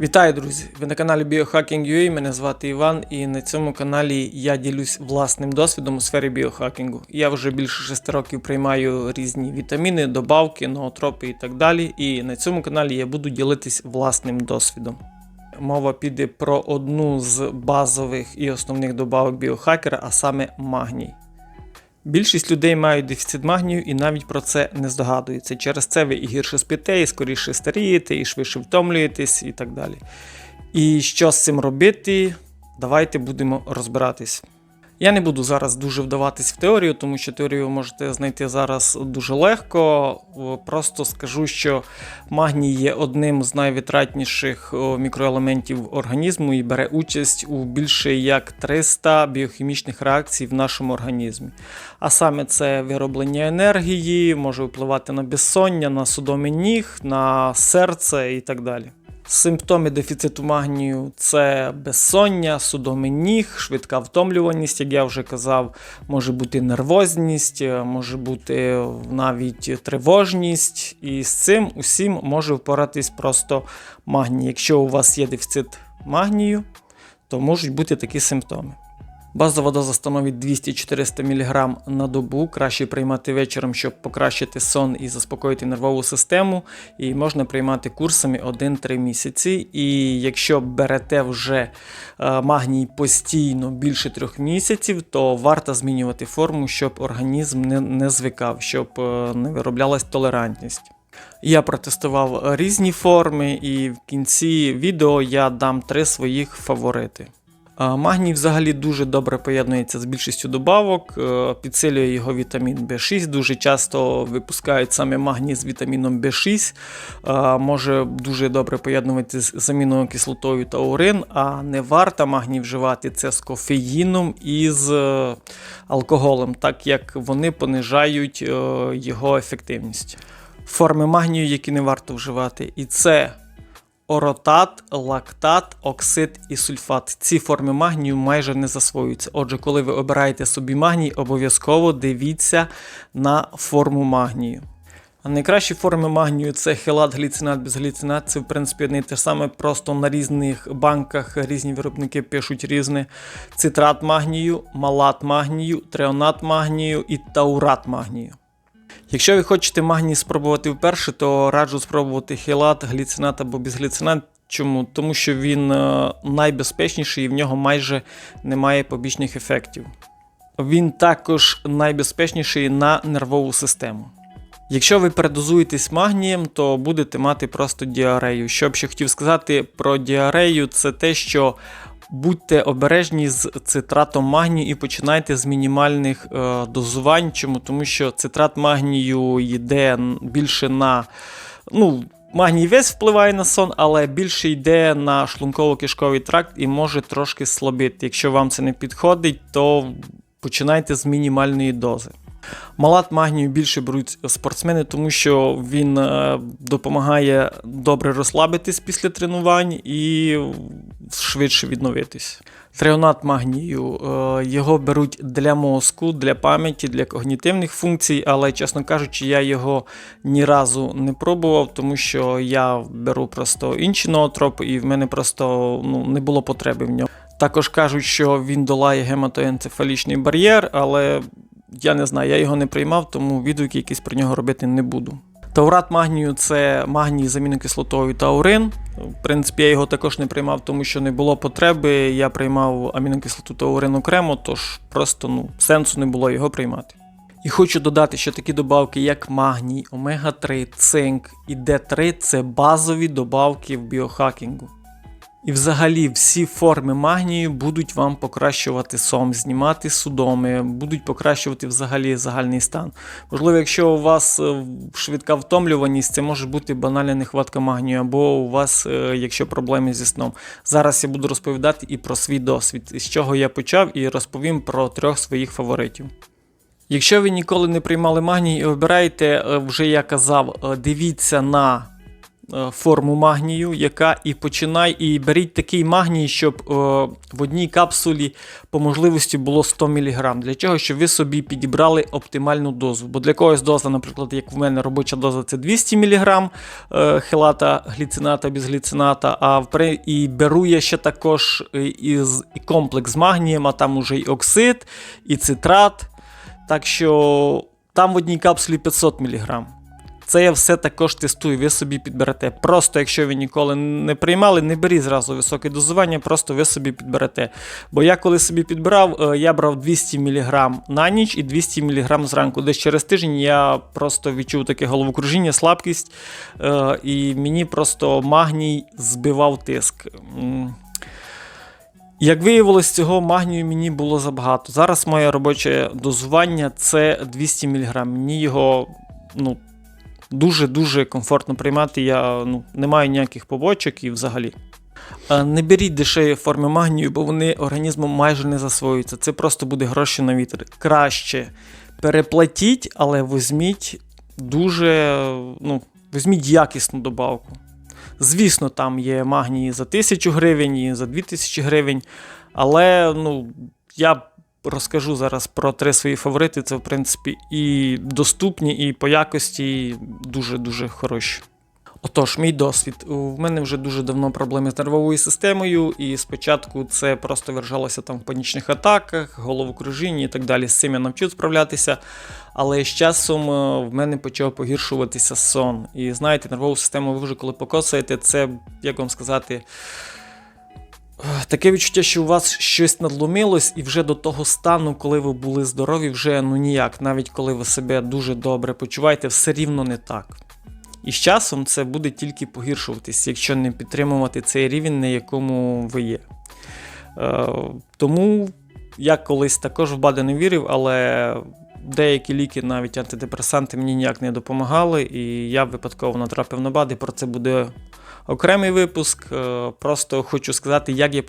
Вітаю, друзі! Ви на каналі Biohacking.ua, мене звати Іван, і на цьому каналі я ділюсь власним досвідом у сфері біохакінгу. Я вже більше 6 років приймаю різні вітаміни, добавки, ноотропи і так далі. І на цьому каналі я буду ділитись власним досвідом. Мова піде про одну з базових і основних добавок біохакера, а саме магній. Більшість людей мають дефіцит магнію і навіть про це не здогадуються. Через це ви і гірше спите, і скоріше старієте, і швидше втомлюєтесь, і так далі. І що з цим робити? Давайте будемо розбиратись. Я не буду зараз дуже вдаватись в теорію, тому що теорію можете знайти зараз дуже легко. Просто скажу, що магній є одним з найвитратніших мікроелементів організму і бере участь у більше як 300 біохімічних реакцій в нашому організмі. А саме це вироблення енергії, може впливати на безсоння, на судоми ніг, на серце і так далі. Симптоми дефіциту магнію це безсоння, судоми ніг, швидка втомлюваність, як я вже казав, може бути нервозність, е, може бути навіть тривожність. І з цим усім може впоратись просто магній. Якщо у вас є дефіцит магнію, то можуть бути такі симптоми. Базова доза становить 200-400 мг на добу. Краще приймати вечором, щоб покращити сон і заспокоїти нервову систему. І можна приймати курсами 1-3 місяці. І якщо берете вже е, магній постійно більше 3 місяців, то варто змінювати форму, щоб організм не, не звикав, щоб е, не вироблялась толерантність. Я протестував різні форми, і в кінці відео я дам три своїх фаворити. Магній взагалі дуже добре поєднується з більшістю добавок, е, підсилює його вітамін В6. Дуже часто випускають саме магній з вітаміном В6. Може дуже добре поєднувати з амінокислотою таурин, а не варто магній вживати це з кофеїном і з е, алкоголем, так як вони понижають е, його ефективність. Форми магнію, які не варто вживати, і це Оротат, лактат, оксид і сульфат. Ці форми магнію майже не засвоюються. Отже, коли ви обираєте собі магній, обов'язково дивіться на форму магнію. А найкращі форми магнію це хелат, гліцинат, безгліцинат. Це в принципі одне і те ж саме, просто на різних банках різні виробники пишуть різне. Цитрат магнію, малат магнію, треонат магнію і таурат магнію. Якщо ви хочете магній спробувати вперше, то раджу спробувати хелат, гліцинат або безгліцинат. Чому? Тому що він е, найбезпечніший і в нього майже немає побічних ефектів. Він також найбезпечніший на нервову систему. Якщо ви передозуєтесь магнієм, то будете мати просто діарею. Що б ще хотів сказати про діарею, це те, що будьте обережні з цитратом магнію і починайте з мінімальних е, дозувань. Чому? Тому що цитрат магнію йде більше на. ну, Магній весь впливає на сон, але більше йде на шлунково-кишковий тракт і може трошки слабити. Якщо вам це не підходить, то починайте з мінімальної дози. Малат магнію більше беруть спортсмени, тому що він е, допомагає добре розслабитись після тренувань і швидше відновитись. Треонат магнію е, його беруть для мозку, для пам'яті, для когнітивних функцій, але, чесно кажучи, я його ні разу не пробував, тому що я беру просто інші ноотропи, і в мене просто ну, не було потреби в ньому. Також кажуть, що він долає гематоенцефалічний бар'єр, але я не знаю, я його не приймав, тому відгуки якісь про нього робити не буду. Таурат магнію це магній з амінокислотою таурин. В принципі, я його також не приймав, тому що не було потреби. Я приймав амінокислоту таурин окремо, тож просто ну, сенсу не було його приймати. І хочу додати, що такі добавки, як магній, омега-3, цинк і Д3 це базові добавки в біохакінгу. І взагалі всі форми магнію будуть вам покращувати сон, знімати судоми, будуть покращувати взагалі загальний стан. Можливо, якщо у вас е, швидка втомлюваність, це може бути банальна нехватка магнію, або у вас, е, якщо проблеми зі сном. Зараз я буду розповідати і про свій досвід, з чого я почав, і розповім про трьох своїх фаворитів. Якщо ви ніколи не приймали магній і обираєте, е, вже я казав, дивіться на форму магнію, яка і починай, і беріть такий магній, щоб е, в одній капсулі по можливості було 100 мг. Для чого? Щоб ви собі підібрали оптимальну дозу. Бо для когось доза, наприклад, як в мене робоча доза це 200 мг е, хелата гліцината без гліцината, а і беру я ще також е, із комплекс магнієм, а там уже і оксид, і цитрат. Так що там в одній капсулі 500 мг. Це я все також тестую, ви собі підберете. Просто якщо ви ніколи не приймали, не беріть зразу високе дозування, просто ви собі підберете. Бо я коли собі підбирав, е, я брав 200 мг на ніч і 200 мг зранку. Десь через тиждень я просто відчув таке головокружіння, слабкість, е, і мені просто магній збивав тиск. Як виявилось, цього магнію мені було забагато. Зараз моє робоче дозування це 200 мг. Мені його ну, дуже-дуже комфортно приймати. Я ну, не маю ніяких побочок і взагалі. Е, Не беріть дешеві форми магнію, бо вони організмом майже не засвоюються. Це просто буде гроші на вітер. Краще переплатіть, але візьміть дуже, ну, візьміть якісну добавку. Звісно, там є магнії за 1000 гривень і за 2000 гривень, але ну, я розкажу зараз про три свої фаворити. Це, в принципі, і доступні, і по якості дуже-дуже хороші. Отож, мій досвід. У мене вже дуже давно проблеми з нервовою системою, і спочатку це просто виражалося там в панічних атаках, головокружінні і так далі. З цим я навчив справлятися. Але з часом е, в мене почав погіршуватися сон. І знаєте, нервову систему ви вже коли покосаєте, це, як вам сказати, таке відчуття, що у вас щось надломилось, і вже до того стану, коли ви були здорові, вже ну ніяк, навіть коли ви себе дуже добре почуваєте, все рівно не так. І з часом це буде тільки погіршуватись, якщо не підтримувати цей рівень, на якому ви є. Е, тому я колись також в БАДи не вірив, але деякі ліки, навіть антидепресанти, мені ніяк не допомагали, і я випадково натрапив на БАДи. Про це буде окремий випуск. Е, Просто хочу сказати, як я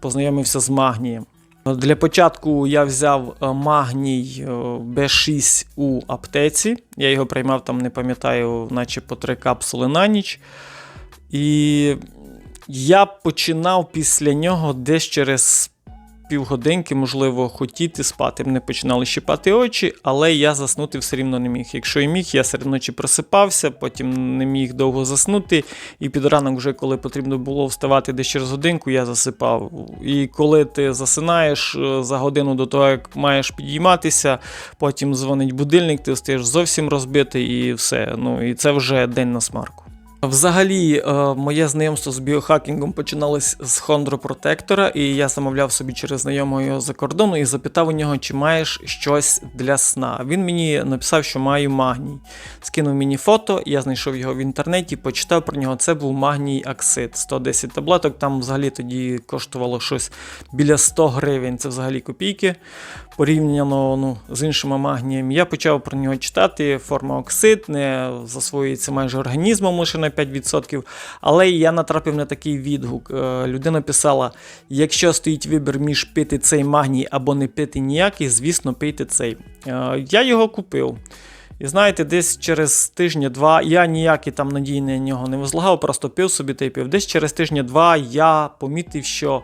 познайомився з магнієм. Для початку я взяв е, магній е, B6 у аптеці. Я його приймав там, не пам'ятаю, наче по три капсули на ніч. І я починав після нього десь через півгодинки, можливо, хотіти спати. Мене починали щипати очі, але я заснути все рівно не міг. Якщо і міг, я серед ночі просипався, потім не міг довго заснути. І під ранок, вже коли потрібно було вставати десь через годинку, я засипав. І коли ти засинаєш е, за годину до того, як маєш підійматися, потім дзвонить будильник, ти встаєш зовсім розбитий і все. Ну і це вже день на смарку. Взагалі, е, моє знайомство з біохакінгом починалось з хондропротектора, і я замовляв собі через знайомого його за кордону і запитав у нього, чи маєш щось для сна. Він мені написав, що маю магній. Скинув мені фото, я знайшов його в інтернеті, почитав про нього. Це був магній Аксид, 110 таблеток. Там взагалі тоді коштувало щось біля 100 гривень. Це взагалі копійки порівняно ну, з іншими магніями. Я почав про нього читати. Форма оксид не засвоюється майже організмом лише на 5%. Але я натрапив на такий відгук. Е, Людина писала: якщо стоїть вибір між пити цей магній або не пити ніякий, звісно, пийте цей. Е, Я його купив. І знаєте, десь через тижня-два я ніякі там надії на нього не возлагав, просто пив собі та й пив. Десь через тижня-два я помітив, що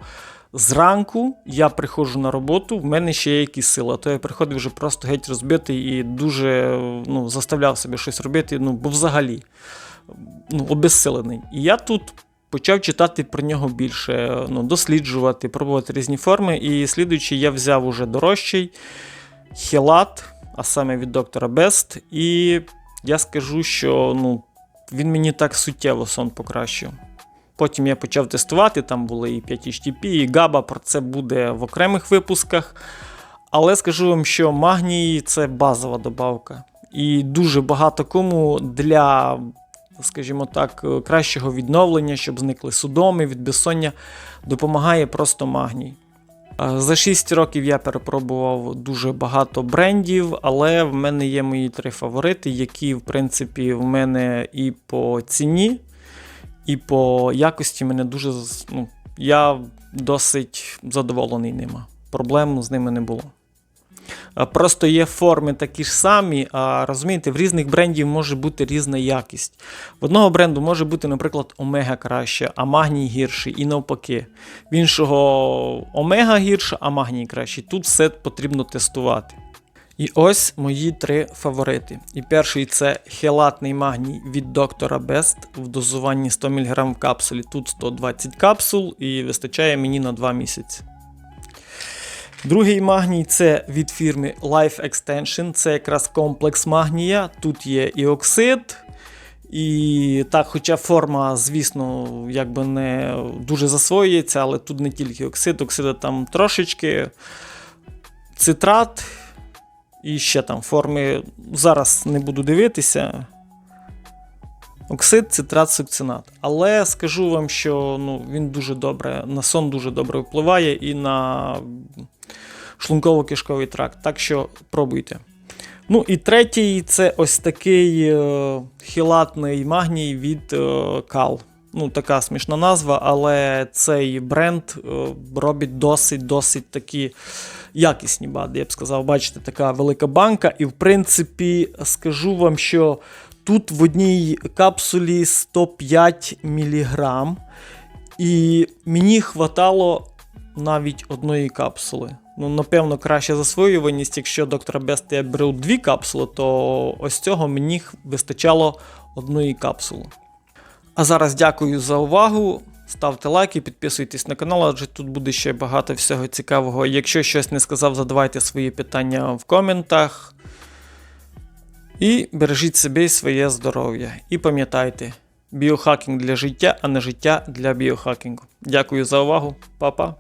зранку я приходжу на роботу, в мене ще є якісь сили. То я приходив вже просто геть розбитий і дуже ну, заставляв себе щось робити, ну, бо взагалі ну, обезсилений. І я тут почав читати про нього більше, ну, досліджувати, пробувати різні форми. І слідуючи, я взяв уже дорожчий хелат, а саме від доктора Бест. І я скажу, що ну, він мені так суттєво сон покращив. Потім я почав тестувати, там були і 5HTP, і GABA, про це буде в окремих випусках. Але скажу вам, що магній це базова добавка. І дуже багато кому для, скажімо так, кращого відновлення, щоб зникли судоми від безсоння, допомагає просто магній. Е, За 6 років я перепробував дуже багато брендів, але в мене є мої три фаворити, які, в принципі, в мене і по ціні, і по якості мене дуже. Ну, я досить задоволений ними. Проблем з ними не було. А Просто є форми такі ж самі, а розумієте, в різних брендів може бути різна якість. В одного бренду може бути, наприклад, омега краще, а магній гірший, і навпаки. В іншого омега гірша, а магній кращий. Тут все потрібно тестувати. І ось мої три фаворити. І перший це хелатний магній від доктора Best в дозуванні 100 мг в капсулі. Тут 120 капсул і вистачає мені на 2 місяці. Другий магній це від фірми Life Extension. Це якраз комплекс магнія. Тут є і оксид. І так, хоча форма, звісно, якби не дуже засвоюється, але тут не тільки оксид, оксида там трошечки, цитрат і ще там форми. Зараз не буду дивитися. Оксид, цитрат, сукцинат. Але скажу вам, що ну, він дуже добре, на сон дуже добре впливає і на шлунково-кишковий тракт. Так що пробуйте. Ну і третій це ось такий е, хілатний магній від е, Кал. Ну, така смішна назва, але цей бренд е, робить досить досить такі якісні бади. Я б сказав, бачите, така велика банка. І в принципі, скажу вам, що тут в одній капсулі 105 мг. І мені хватало навіть одної капсули. Ну, напевно, краща засвоюваність. Якщо доктора Бест я беру дві капсули, то ось цього мені вистачало одної капсули. А зараз дякую за увагу. Ставте лайки, підписуйтесь на канал, адже тут буде ще багато всього цікавого. Якщо щось не сказав, задавайте свої питання в коментах. І бережіть себе і своє здоров'я. І пам'ятайте, біохакінг для життя, а не життя для біохакінгу. Дякую за увагу, Па-па!